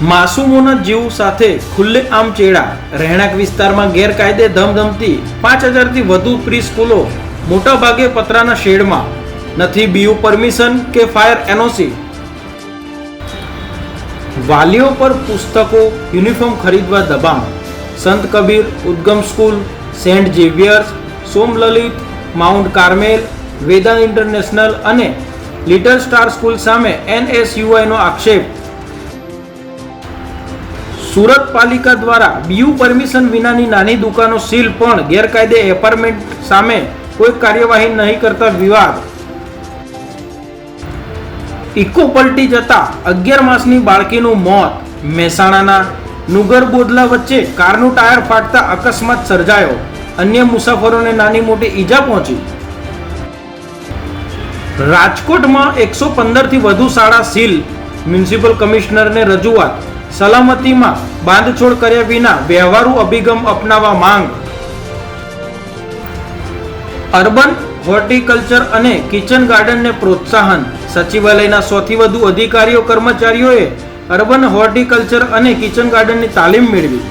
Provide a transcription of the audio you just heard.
માસૂમોના જીવ સાથે ખુલ્લે આમ ચેડા, રહેણાંક વિસ્તારમાં ગેરકાયદે ધમધમતી પાંચ હજારથી વધુ પ્રી સ્કૂલો મોટાભાગે પતરાના શેડમાં. નથી બીયુ પરમિશન કે ફાયર એનઓસી? વાલીઓ પર પુસ્તકો, યુનિફોર્મ ખરીદવા દબાણ. Sant Kabir, Udgam school, Saint Xavier's, Somlalit, Mount Carmel, Vedant international અને લિટલ સ્ટાર સ્કૂલ સામે એનએસયુઆઈનો આક્ષેપ. સુરત પાલિકા દ્વારા બીયુ પરમિશન વિનાની નાની દુકાનો સીલ પણ ગેરકાયદે એપાર્ટમેન્ટ સામે કોઈ કાર્યવાહી નહીં કરતા વિવાદ. ઇકો પલટી જતા અગિયાર માસની બાળકીનું મોત. મહેસાણાના નુગર વચ્ચે કારનું ટાયર ફાટતા અકસ્માત સર્જાયો. અન્ય મુસાફરોને નાની મોટી ઈજા પહોંચી. રાજકોટમાં એકસો પંદરથી વધુ શાળા સીલ. મ્યુનિસિપલ કમિશનરને રજૂઆત. સલામતીમાં બાંધછોડ કર્યા વિના વ્યવહારુ અભિગમ અપનાવવા માંગ. અર્બન, હોર્ટિકલ્ચર અને કિચન ગાર્ડનને પ્રોત્સાહન. સચિવાલયના સૌથી વધુ અધિકારીઓ કર્મચારીઓએ અર્બન, હોર્ટિકલ્ચર અને કિચન ગાર્ડનની તાલીમ મેળવી.